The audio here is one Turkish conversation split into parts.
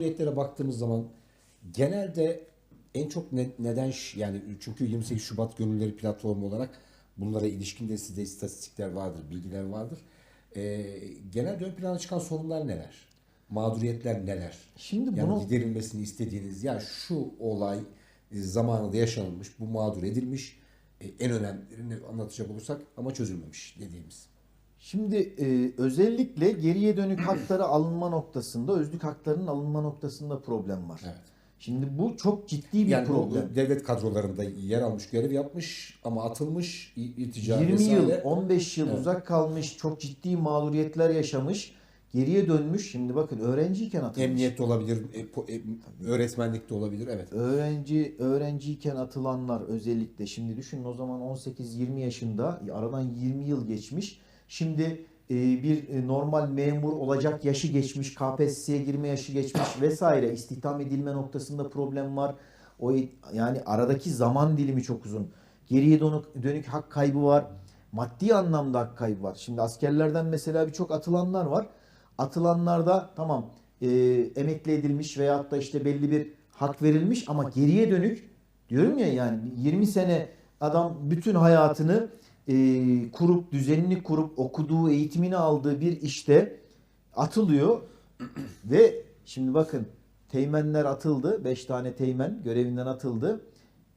mağduriyetlere baktığımız zaman genelde en çok ne- neden yani çünkü 28 Şubat Gönülleri platformu olarak bunlara ilişkin de sizde istatistikler vardır, bilgiler vardır. Ee, genelde ön plana çıkan sorunlar neler? Mağduriyetler neler? Şimdi yani bunu giderilmesini istediğiniz ya şu olay e, zamanında yaşanılmış, bu mağdur edilmiş. E, en önemlilerini anlatacak olursak ama çözülmemiş dediğimiz. Şimdi e, özellikle geriye dönük hakları alınma noktasında, özlük haklarının alınma noktasında problem var. Evet. Şimdi bu çok ciddi bir Yani bu problem. devlet kadrolarında yer almış, görev yapmış ama atılmış, irtica 20 vesaire. yıl, 15 yıl Evet. uzak kalmış, çok ciddi mağduriyetler yaşamış, geriye dönmüş. Şimdi bakın öğrenciyken atılmış. Emniyette olabilir, e, e, öğretmenlikte olabilir. Evet. Öğrenci öğrenciyken atılanlar özellikle şimdi düşünün o zaman 18-20 yaşında aradan 20 yıl geçmiş. Şimdi e, bir e, normal memur olacak yaşı geçmiş, KPSS'ye girme yaşı geçmiş vesaire istihdam edilme noktasında problem var. O yani aradaki zaman dilimi çok uzun. Geriye dönük, dönük hak kaybı var. Maddi anlamda hak kaybı var. Şimdi askerlerden mesela birçok atılanlar var. Atılanlarda tamam e, emekli edilmiş veyahut da işte belli bir hak verilmiş ama geriye dönük diyorum ya yani 20 sene adam bütün hayatını e, kurup düzenini kurup okuduğu eğitimini aldığı bir işte atılıyor. Ve şimdi bakın teğmenler atıldı. 5 tane teğmen görevinden atıldı.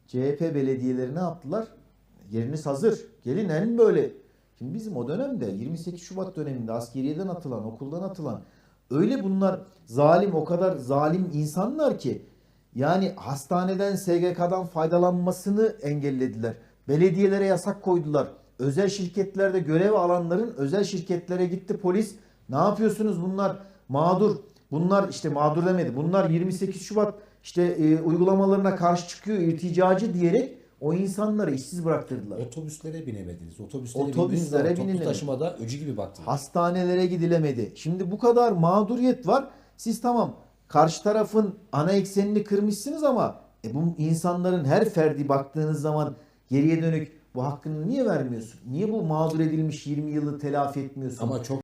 CHP belediyeleri ne yaptılar yeriniz hazır. Gelin en böyle. Şimdi bizim o dönemde 28 Şubat döneminde askeriyeden atılan okuldan atılan öyle bunlar zalim o kadar zalim insanlar ki yani hastaneden SGK'dan faydalanmasını engellediler. Belediyelere yasak koydular. Özel şirketlerde görev alanların özel şirketlere gitti polis. Ne yapıyorsunuz bunlar mağdur. Bunlar işte mağdur demedi. Bunlar 28 Şubat işte e, uygulamalarına karşı çıkıyor irticacı diyerek o insanları işsiz bıraktırdılar. Otobüslere binemediniz. Otobüslere, Otobüslere zaman toplu binilemedi. taşımada öcü gibi baktınız. Hastanelere gidilemedi. Şimdi bu kadar mağduriyet var. Siz tamam karşı tarafın ana eksenini kırmışsınız ama e, bu insanların her ferdi baktığınız zaman geriye dönük bu hakkını niye vermiyorsun? Niye bu mağdur edilmiş 20 yılı telafi etmiyorsun? Ama çok